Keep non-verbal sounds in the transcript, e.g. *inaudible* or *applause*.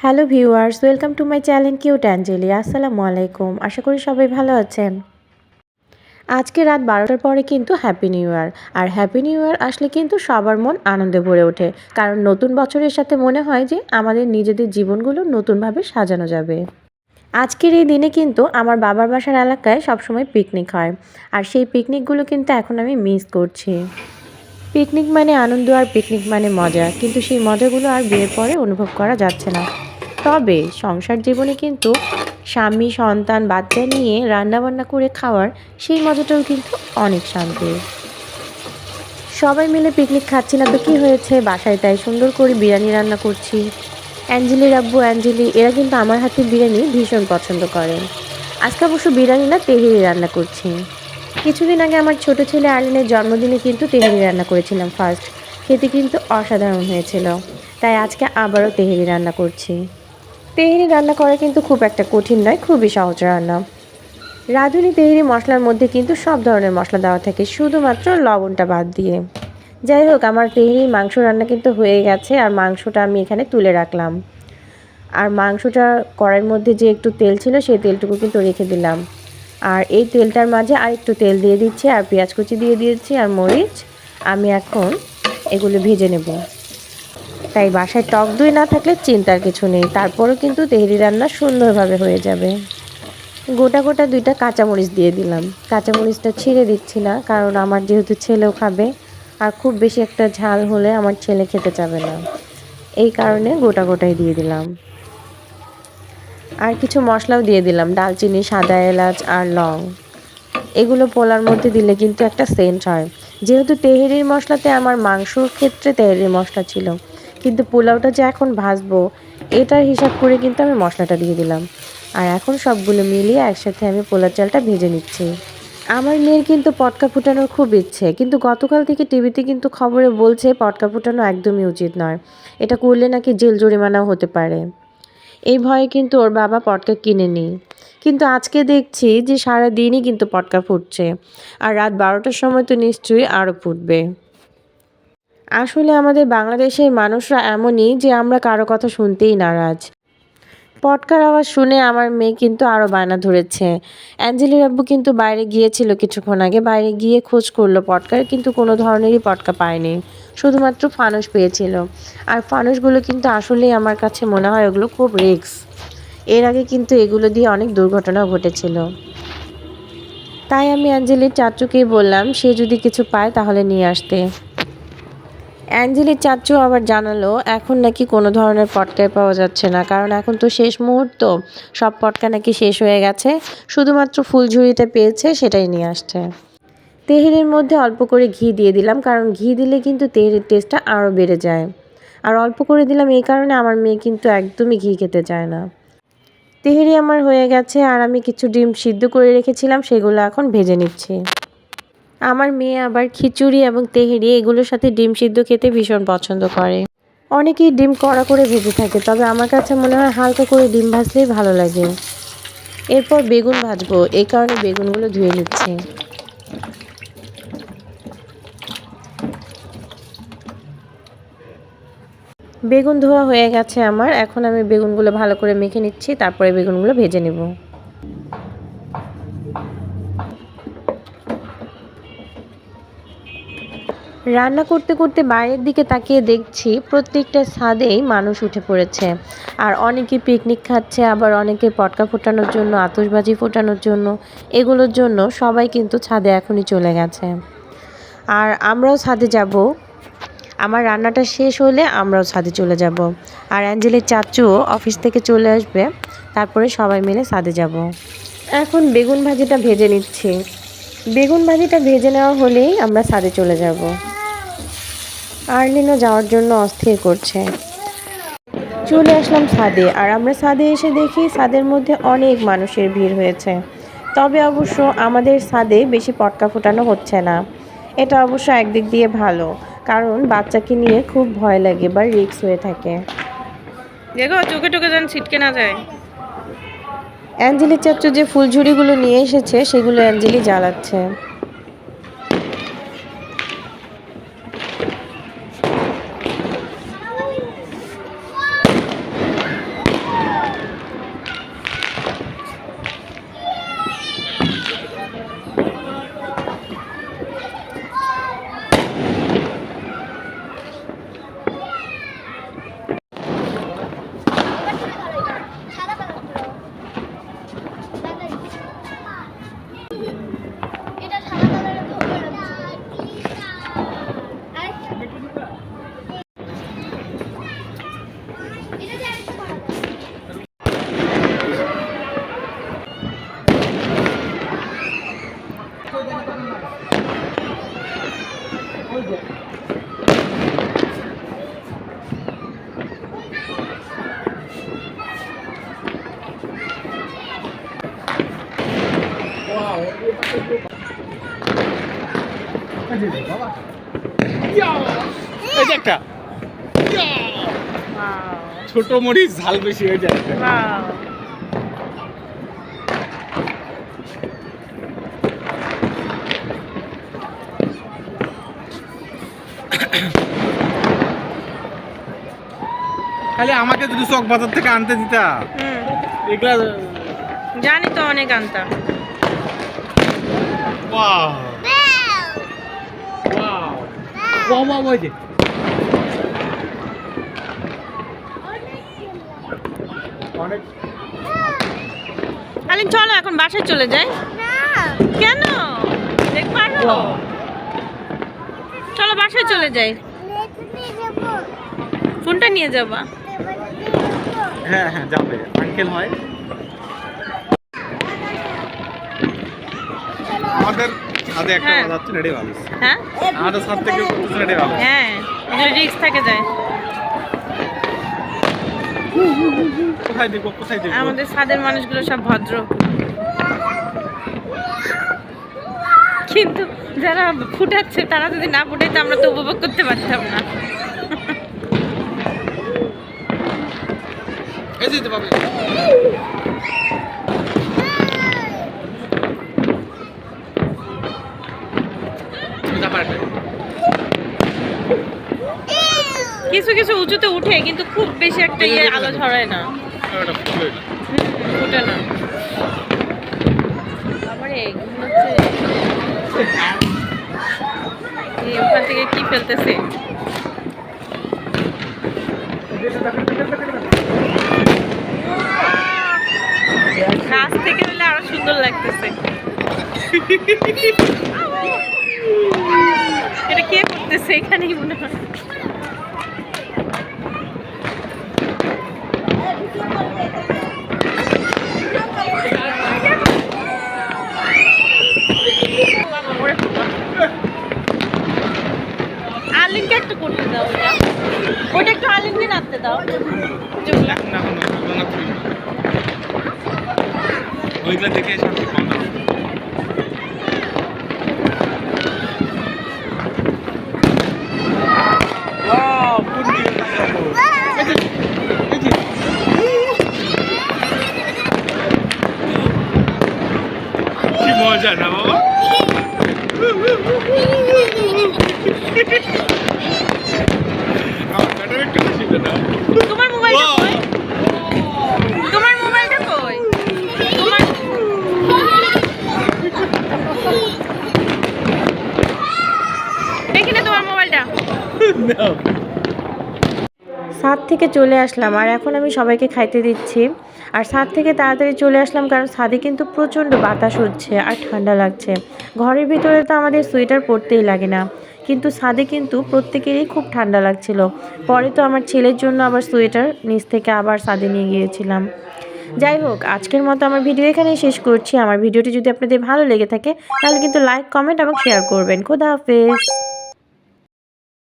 Hello viewers, welcome to my channel cute Angeli. আসসালামু আলাইকুম। আশা করি সবাই ভালো আছেন। আজকে রাত বারোটার পরে কিন্তু হ্যাপি নিউ ইয়ার আর হ্যাপি নিউ ইয়ার আসলে কিন্তু সবার মন আনন্দে ভরে ওঠে। কারণ নতুন বছরের সাথে মনে হয় যে আমাদের নিজেদের জীবনগুলো নতুনভাবে সাজানো যাবে। আজকের এই দিনে কিন্তু আমার বাবার বাসার এলাকায় সবসময় পিকনিক হয়। আর সেই পিকনিকগুলো কিন্তু এখন আমি মিস করছি। পিকনিক মানে আনন্দ আর পিকনিক মানে মজা। কিন্তু সেই মজাগুলো আর বিয়ের পরে অনুভব করা যাচ্ছে না। তবে সংসার জীবনে কিন্তু স্বামী, সন্তান, বাচ্চা নিয়ে রান্নাবান্না করে খাওয়ার সেই মজাটাও কিন্তু অনেক শান্তি। সবাই মিলে পিকনিক খাচ্ছি না তো কী হয়েছে? বাসায় তাই সুন্দর করে বিরিয়ানি রান্না করছি। অ্যাঞ্জেলির আব্বু অ্যাঞ্জেলি, এরা কিন্তু আমার হাতে বিরিয়ানি ভীষণ পছন্দ করেন আজকে অবশ্য বিরিয়ানি না, তেহেরি রান্না করছি। কিছুদিন আগে আমার ছোট ছেলে আর্লিনের জন্মদিনে কিন্তু তেহেরি রান্না করেছিলাম ফার্স্ট খেতে কিন্তু অসাধারণ হয়েছিল। তাই আজকে আবারও তেহেরি রান্না করছি। তেহেরি রান্না করা কিন্তু খুব একটা কঠিন নয়, খুবই সহজ রান্না। রাঁধুনি তেহেরি মশলার মধ্যে কিন্তু সব ধরনের মশলা দেওয়া থাকে, শুধুমাত্র লবণটা বাদ দিয়ে। যাই হোক, আমার তেহেরি মাংস রান্না কিন্তু হয়ে গেছে, আর মাংসটা আমি এখানে তুলে রাখলাম। আর মাংসটা কড়াইয়ের মধ্যে যে একটু তেল ছিল, সেই তেলটুকু কিন্তু রেখে দিলাম। আর এই তেলটার মাঝে আর একটু তেল দিয়ে দিচ্ছি, আর পেঁয়াজ কুচি দিয়ে দিয়েছি, আর মরিচ। আমি এখন এগুলো ভেজে নেব। তাই বাসায় টক দই না থাকলে চিন্তার কিছু নেই। তারপরেও কিন্তু তেহরি রান্না সুন্দরভাবে হয়ে যাবে। গোটা গোটা দুইটা কাঁচামরিচ দিয়ে দিলাম। কাঁচামরিচটা ছিঁড়ে দিচ্ছি না, কারণ আমার যেহেতু ছেলেও খাবে, আর খুব বেশি একটা ঝাল হলে আমার ছেলে খেতে যাবে না। এই কারণে গোটা গোটাই দিয়ে দিলাম। আর কিছু মশলাও দিয়ে দিলাম দালচিনি সাদা এলাচ আর লং। এগুলো পোলার মধ্যে দিলে কিন্তু একটা সেন্ট হয়। যেহেতু তেহেরির মশলাতে আমার মাংসর ক্ষেত্রে তেহেরির মশলা ছিল কিন্তু পোলাওটা যে এখন ভাজবো, এটার হিসাব করে কিন্তু আমি মশলাটা দিয়ে দিলাম। আর এখন সবগুলো মিলিয়ে একসাথে আমি পোলার চালটা ভেজে নিচ্ছি। আমার মেয়ের কিন্তু পটকা ফুটানোর খুব ইচ্ছে, কিন্তু গতকাল থেকে টিভিতে কিন্তু খবরে বলছে পটকা ফুটানো একদমই উচিত নয়। এটা করলে নাকি জেল জরিমানাও হতে পারে। এই ভয়ে কিন্তু ওর বাবা পটকা কিনে নি কিন্তু আজকে দেখছি যে সারা দিনই কিন্তু পটকা ফুটছে। আর রাত বারোটার সময় তো নিশ্চয়ই আরও ফুটবে। আসলে আমাদের বাংলাদেশের মানুষরা এমনই যে আমরা কারও কথা শুনতেই নারাজ। পটকার আওয়াজ শুনে আমার মেয়ে কিন্তু আরও বায়না ধরেছে। অ্যাঞ্জেলির আব্বু কিন্তু বাইরে গিয়েছিল কিছুক্ষণ আগে, বাইরে গিয়ে খোঁজ করল পটকার, কিন্তু কোনো ধরনেরই পটকা পায়নি। শুধুমাত্র ফানুস পেয়েছিল। আর ফানুসগুলো কিন্তু আসলেই আমার কাছে মনে হয় ওগুলো খুব রিক্স এর আগে কিন্তু এগুলো দিয়ে অনেক দুর্ঘটনাও ঘটেছিল। তাই আমি অ্যাঞ্জেলির চাচুকেই বললাম, সে যদি কিছু পায় তাহলে নিয়ে আসতে। অ্যাঞ্জেলির চাচু আবার জানালো, এখন নাকি কোনো ধরনের পটকায় পাওয়া যাচ্ছে না, কারণ এখন তো শেষ মুহূর্ত, সব পটকা নাকি শেষ হয়ে গেছে, শুধুমাত্র ফুলঝুরিতে পেয়েছে, সেটাই নিয়ে আসছে। তেহেরের মধ্যে অল্প করে ঘি দিয়ে দিলাম, কারণ ঘি দিলে কিন্তু তেহেরের টেস্টটা আরও বেড়ে যায়। আর অল্প করে দিলাম এই কারণে আমার মেয়ে কিন্তু একদমই ঘি খেতে চায় না। তেহেরি আমার হয়ে গেছে, আর আমি কিছু ডিম সিদ্ধ করে রেখেছিলাম, সেগুলো এখন ভেজে নিচ্ছি। আমার মেয়ে আবার খিচুড়ি এবং তেহেরি, এগুলোর সাথে ডিম সিদ্ধ খেতে ভীষণ পছন্দ করে। অনেকেই ডিম কড়া করে ভেজে থাকে, তবে আমার কাছে মনে হয় হালকা করে ডিম ভাজলেই ভালো লাগে। এরপর বেগুন ভাজবো এই কারণে বেগুনগুলো ধুয়ে নিচ্ছি। বেগুন ধোয়া হয়ে গেছে আমার, এখন আমি বেগুনগুলো ভালো করে মেখে নিচ্ছি, তারপরে বেগুনগুলো ভেজে নেব। রান্না করতে করতে বাইরের দিকে তাকিয়ে দেখছি প্রত্যেকটা ছাদেই মানুষ উঠে পড়েছে। আর অনেকে পিকনিক খাচ্ছে, আবার অনেকে পটকা ফোটানোর জন্য, আতশবাজি ফোটানোর জন্য। এগুলোর জন্য সবাই কিন্তু ছাদে এখনই চলে গেছে। আর আমরাও ছাদে যাব। আমার রান্নাটা শেষ হলে আমরাও ছাদে চলে যাব। আর অ্যাঞ্জেলের চাচুও অফিস থেকে চলে আসবে। তারপরে সবাই মিলে ছাদে যাব। এখন বেগুন ভাজিটা ভেজে নিচ্ছি। বেগুন ভাজিটা ভেজে নেওয়া হলেই আমরা ছাদে চলে যাব। আর্লিনও যাওয়ার জন্য অস্থির করছে। চলে আসলাম ছাদে আর আমরা ছাদে এসে দেখি ছাদের মধ্যে অনেক মানুষের ভিড় হয়েছে। তবে অবশ্য আমাদের ছাদে বেশি পটকা ফোটানো হচ্ছে না। এটা অবশ্য একদিক দিয়ে ভালো কারণ বাচ্চাকে নিয়ে খুব ভয় লাগে বা রিক্স হয়ে থাকে। দেখো চোখে টোকে যেন ছিটকে না যায়। অ্যাঞ্জেলির চাচু যে ফুলঝুরিগুলো নিয়ে এসেছে সেগুলো অ্যাঞ্জেলি জ্বালাচ্ছে। ছোট মরিচ ঝাল বেশি হয়ে যায়। খালি আমাকে যদি চক বাজার থেকে আনতে দিতা। এগুলা জানি তো অনেক আনতা ওয়াও ওয়াও ওয়াও ওয়াও ওই যে অনেক আলিন চলো এখন বাসায় চলে যাই। কেন? দেখব চলো বাসায় চলে যাই। ফোনটা নিয়ে যাবা। হ্যাঁ হ্যাঁ যাবে। আঙ্কেল হয়। আমাদের একটা হ্যাঁ। ভালো। হ্যাঁ? আমাদের থেকে করতেছে ভালো। হ্যাঁ রিক্স থেকে যায়। কোথায় দেখব কোথায় দেখব? আমাদের ছাদের মানুষগুলো সব ভদ্র। কিন্তু যারা ফুটাচ্ছে তারা যদি না ফুটাইতো আমরা তো উপভোগ করতে পারতাম না। এই যেতে পারবে পারবে। কিছু কিছু উঁচুতে উঠে কিন্তু খুব বেশি একটা ইয়ে আলো ছড়ায় না। ওঠে না। ওখান থেকে কি ফেলতেছে? কাছ থেকে হলে আরও সুন্দর লাগতেছে। *laughs* এটা কে করতেছে এখানেই মনে হয় আলিনকে একটু করতে দাও ওটা একটু দাও দেখে শান্তি না Wow, কোন দিকে তাকাবো? এই যে, এই যে। কি মজা না বাবা? আমার ম্যাডাম একটু হাসি না তোমার মোবাইলটা কই? তোমার মোবাইলটা কই? তোমার দেখি না তোমার মোবাইলটা। ছাদ থেকে চলে আসলাম আর এখন আমি সবাইকে খাইতে দিচ্ছি। আর ছাদ থেকে তাড়াতাড়ি চলে আসলাম কারণ ছাদে কিন্তু প্রচণ্ড বাতাস হচ্ছে আর ঠান্ডা লাগছে। ঘরের ভিতরে তো আমাদের সোয়েটার পরতেই লাগে না। কিন্তু ছাদে কিন্তু প্রত্যেকেরই খুব ঠান্ডা লাগছিল। পরে তো আমার ছেলের জন্য আবার সোয়েটার নিচ থেকে আবার ছাদে নিয়ে গিয়েছিলাম। যাই হোক, আজকের মতো আমার ভিডিও এখানেই শেষ করছি। আমার ভিডিওটি যদি আপনাদের ভালো লেগে থাকে, তাহলে কিন্তু লাইক, কমেন্ট এবং শেয়ার করবেন। খোদা হাফেজ।